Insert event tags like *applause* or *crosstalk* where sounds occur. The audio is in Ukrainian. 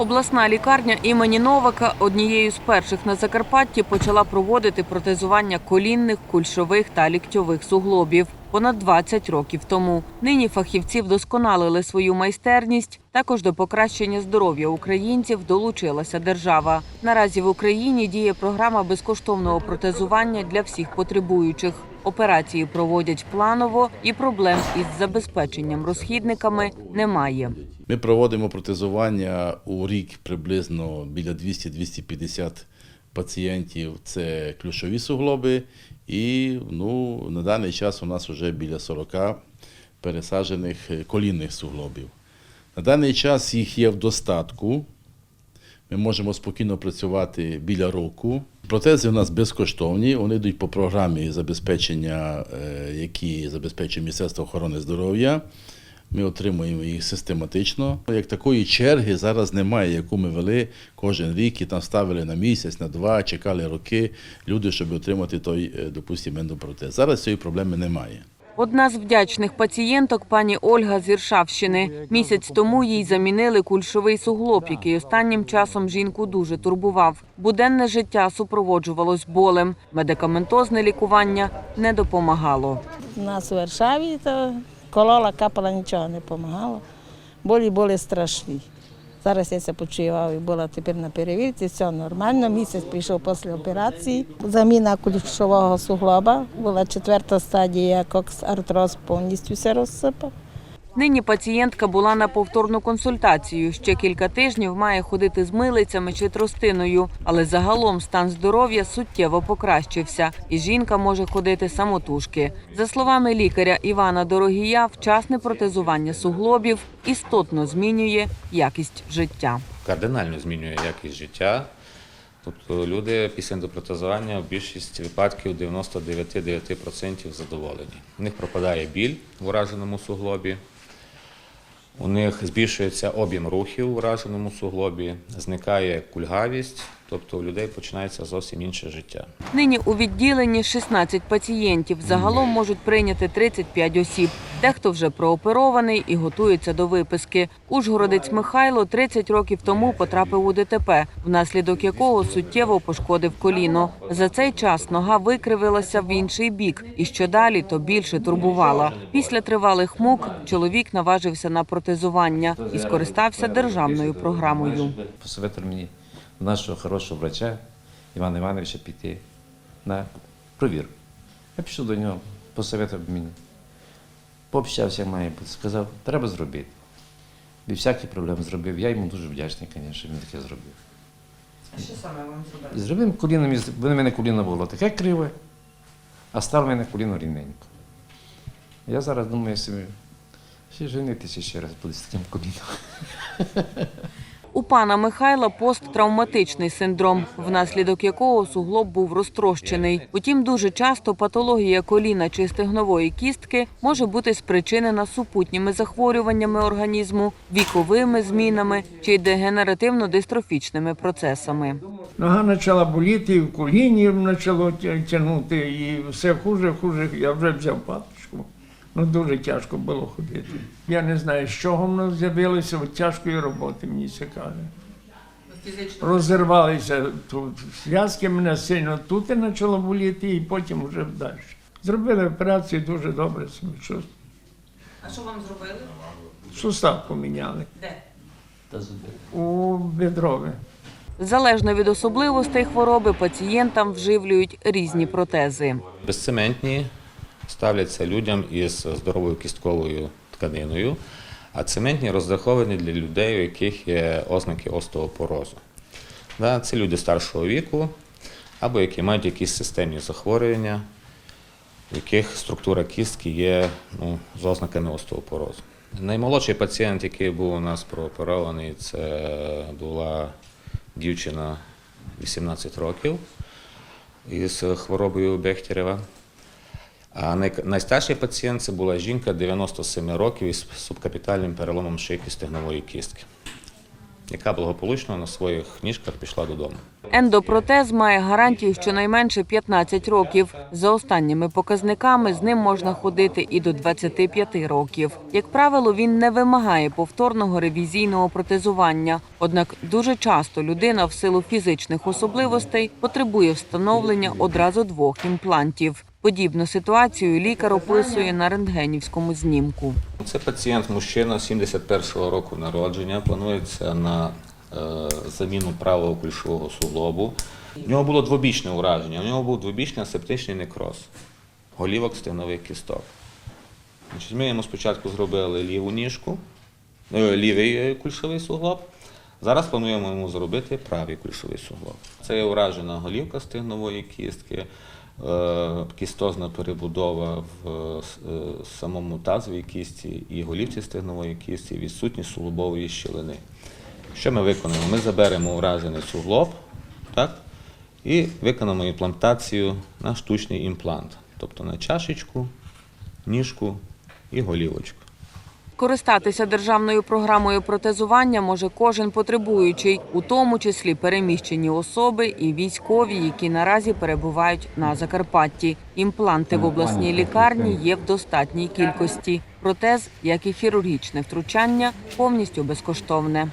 Обласна лікарня імені Новака однією з перших на Закарпатті почала проводити протезування колінних, кульшових та ліктьових суглобів. Понад 20 років тому нині фахівці вдосконалили свою майстерність. Також до покращення здоров'я українців долучилася держава. Наразі в Україні діє програма безкоштовного протезування для всіх потребуючих. Операції проводять планово і проблем із забезпеченням розхідниками немає. Ми проводимо протезування у рік приблизно біля 200-250 пацієнтів. Це ключові суглоби, і ну, на даний час у нас вже біля 40 пересаджених колінних суглобів. На даний час їх є в достатку. Ми можемо спокійно працювати біля року. Протези у нас безкоштовні, вони йдуть по програмі забезпечення, е, які забезпечує Міністерство охорони здоров'я. Ми отримуємо їх систематично. Як такої черги зараз немає, яку ми вели кожен рік і там ставили на місяць, на два, чекали роки люди, щоб отримати той, е, допустимо, ендопротез. Зараз цієї проблеми немає. Одна з вдячних пацієнток пані Ольга з Іршавщини. Місяць тому їй замінили кульшовий суглоб, який останнім часом жінку дуже турбував. Буденне життя супроводжувалось болем. Медикаментозне лікування не допомагало. У нас у Варшаві то колола, капала, нічого не допомагало. Болі були страшні. Зараз я це почував і була тепер на перевірці, все нормально. Місяць прийшов після операції. Заміна кульшового суглоба була четверта стадія кокс-артроз, повністю все розсипав. Нині пацієнтка була на повторну консультацію. Ще кілька тижнів має ходити з милицями чи тростиною, але загалом стан здоров'я суттєво покращився, і жінка може ходити самотужки. За словами лікаря Івана Дорогія, вчасне протезування суглобів істотно змінює якість життя. кардинально змінює якість життя. Тобто люди після ендопротезування в більшість випадків 99,9% задоволені. У них пропадає біль в ураженому суглобі, у них збільшується об'єм рухів у враженому суглобі, зникає кульгавість, тобто у людей починається зовсім інше життя. Нині у відділенні 16 пацієнтів. Загалом можуть прийняти 35 осіб. Дехто вже прооперований і готується до виписки. Ужгородець Михайло 30 років тому потрапив у ДТП, внаслідок якого суттєво пошкодив коліно. За цей час нога викривилася в інший бік, і що далі, то більше турбувала. Після тривалих мук чоловік наважився на протезування і скористався державною програмою. посоветував мені нашого хорошого врача Івана Івановича піти на провірку. Я пішов до нього, посоветував мені. Пообщався, має бути, сказав, треба зробити. Без всяких проблем зробив. Я йому дуже вдячний, звісно, що він таке зробив. А що саме вам зробили? Зробив коліно, бо в мене коліно було таке криве, а стало мене коліно рівненько. Я зараз думаю собі, ще женитися ще раз буде з таким коліном. *laughs* У пана Михайла посттравматичний синдром, внаслідок якого суглоб був розтрощений. Утім, дуже часто патологія коліна чи стегнової кістки може бути спричинена супутніми захворюваннями організму, віковими змінами чи дегенеративно-дистрофічними процесами. Нога почала боліти, в коліні почало тягнути, і все хуже, хуже. Я вже взяв паточку. Ну дуже тяжко було ходити. Я не знаю, з чого воно з'явилося, от тяжкої роботи мені це каже. Розірвалися тут зв'язки мене сильно тут і почало боліти, і потім вже далі. Зробили операцію дуже добре себе чувствую. А що вам зробили? Сустав поміняли Де? у бедрове. Залежно від особливостей хвороби, пацієнтам вживлюють різні протези. Безцементні ставляться людям із здоровою кістковою тканиною, а цементні розраховані для людей, у яких є ознаки остеопорозу. Це люди старшого віку або які мають якісь системні захворювання, у яких структура кістки є ну, з ознаками остеопорозу. Наймолодший пацієнт, який був у нас прооперований, це була дівчина 18 років із хворобою Бехтерева. А най- найстарший пацієнт це була жінка 97 років із субкапітальним переломом шийки стегнової кістки. яка благополучно на своїх ніжках пішла додому. Ендопротез має гарантію щонайменше 15 років. За останніми показниками з ним можна ходити і до 25 років. Як правило, він не вимагає повторного ревізійного протезування. Однак дуже часто людина в силу фізичних особливостей потребує встановлення одразу двох імплантів. Подібну ситуацію лікар описує на рентгенівському знімку. Це пацієнт мужчина 71-го року народження. Планується на е, заміну правого кульшового суглобу. У нього було двобічне ураження. У нього був двобічний асептичний некроз, голівок стегнових кісток. Ми йому спочатку зробили ліву ніжку, е, лівий е, кульшовий суглоб. Зараз плануємо йому зробити правий кульшовий суглоб. Це є уражена голівка стегнової кістки, кістозна перебудова в е, е, самому тазовій кісті і голівці стегнової кісті, відсутність суглобової щілини. Що ми виконаємо? Ми заберемо уражений суглоб так, і виконаємо імплантацію на штучний імплант, тобто на чашечку, ніжку і голівочку. Користатися державною програмою протезування може кожен потребуючий, у тому числі переміщені особи і військові, які наразі перебувають на Закарпатті. Імпланти в обласній лікарні є в достатній кількості. Протез, як і хірургічне втручання, повністю безкоштовне.